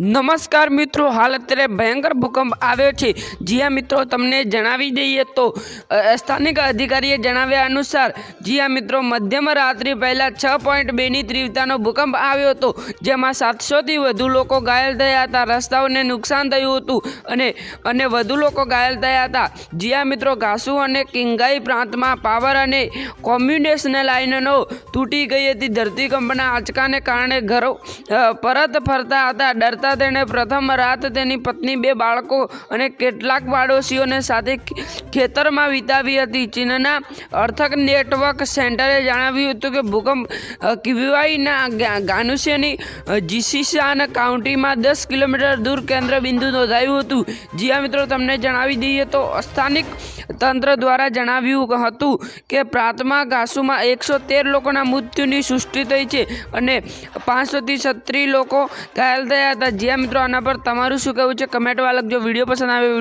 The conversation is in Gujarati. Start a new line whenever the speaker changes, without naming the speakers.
નમસ્કાર મિત્રો, હાલ અત્યારે ભયંકર ભૂકંપ આવ્યો છે. જ્યાં મિત્રો, તમને જણાવી દઈએ તો સ્થાનિક અધિકારીએ જણાવ્યા અનુસાર જ્યાં મિત્રો, મધ્યમ રાત્રિ પહેલાં છ પોઈન્ટ બેની તીવ્રતાનો ભૂકંપ આવ્યો હતો, જેમાં સાતસોથી વધુ લોકો ઘાયલ થયા હતા. રસ્તાઓને નુકસાન થયું હતું અને અને વધુ લોકો ઘાયલ થયા હતા. જ્યાં મિત્રો, ઘાસુ અને કિંગાઈ પ્રાંતમાં પાવર અને કોમ્યુનિકેશન લાઇનો તૂટી ગઈ હતી. ધરતીકંપના આંચકાને કારણે ઘરો પરત ફરતા હતા, ડરતા તેણે પ્રથમ રાત તેની પત્ની, બે બાળકો અને કેટલાક પાડોશીઓને સાથે ખેતરમાં વિતાવી હતી. ચીનના અર્થક નેટવર્ક સેન્ટરે જણાવ્યું હતું કે ભૂકંપ કિવાઈના ગાનુસિયાની જીસીસાન કાઉન્ટીમાં દસ કિલોમીટર દૂર કેન્દ્ર બિંદુ નોંધાયું હતું. જ્યાં મિત્રો, તમને જણાવી દઈએ તો સ્થાનિક તંત્ર દ્વારા જણાવ્યું હતું કે પ્રાંતમાં ઘાસુમાં એકસો તેર લોકોના મૃત્યુની સૃષ્ટિ થઈ છે અને પાંચસોથી છત્રીસ લોકો ઘાયલ થયા હતા. જ્યાં મિત્રો આના પર તમારું શું કહેવું છે? કમેન્ટમાં લખજો. વીડિયો પસંદ આવે વીડિયો